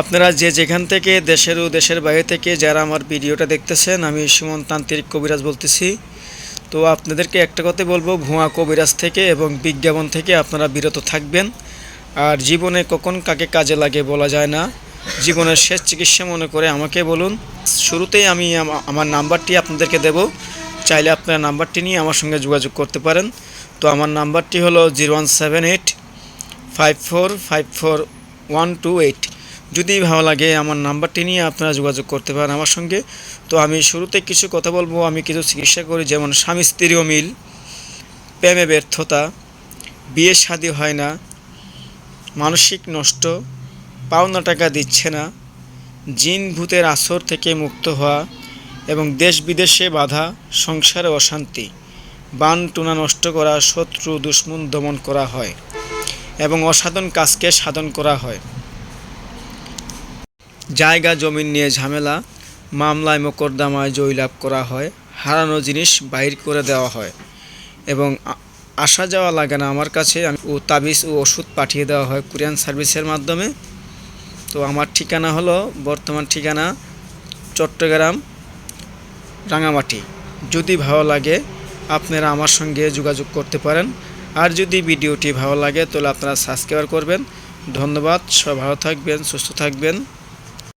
আপনারা যে যেখান থেকে দেশের ও দেশের বাইরে থেকে যারা আমার ভিডিওটা দেখতেছেন, আমি সুমন তান্ত্রিক কবিরাজ বলতেছি। তো আপনাদেরকে একটা কথা বলব, ভুয়া কবিরাজ থেকে এবং বিজ্ঞাপন থেকে আপনারা বিরত থাকবেন। আর জীবনে কখন কাকে কাজে লাগে বলা যায় না। জীবনের শেষ চিকিৎসা মনে করে আমাকে বলুন। শুরুতেই আমি আমার নাম্বারটি আপনাদেরকে দেব। চাইলে আপনারা নাম্বারটি নিয়ে আমার সঙ্গে যোগাযোগ করতে পারেন। তো আমার নাম্বারটি হলো zero one seven eight five four five four one two eight. যদি ভালো লাগে আমার নাম্বারটি নিয়ে আপনারা যোগাযোগ করতে পারেন আমার সঙ্গে। তো আমি শুরুতে কিছু কথা বলব, আমি কিছু চিকিৎসা করি, যেমন স্বামী স্ত্রী অমিল প্রেমে ব্যর্থতা, বিয়ে শাদী হয় না, মানসিক নষ্ট, পাওনা টাকা দিচ্ছে না, জিন ভূতের আসর থেকে মুক্ত হওয়া এবং দেশ বিদেশে বাধা, সংসারে অশান্তি, বান টুনা নষ্ট করা, শত্রু দুশ্মন দমন করা হয় এবং অসাধন কাজকে সাধন করা হয়। জায়গা জমিন নিয়ে ঝামেলা, মামলায় মোকদ্দমায় জয়লাভ করা হয়, হারানো জিনিস বাইর করে দেওয়া হয় এবং আসা যাওয়া লাগে না আমার কাছে। আমি ও তাবিজ ও ওষুধ পাঠিয়ে দেওয়া হয় কুরিয়ান সার্ভিসের মাধ্যমে। তো আমার ঠিকানা হলো বর্তমান ঠিকানা চট্টগ্রাম, রাঙামাটি। যদি ভালো লাগে আপনারা আমার সঙ্গে যোগাযোগ করতে পারেন। আর যদি ভিডিওটি ভালো লাগে তাহলে আপনারা সাবস্ক্রাইব করবেন। ধন্যবাদ, সবাই ভালো থাকবেন, সুস্থ থাকবেন।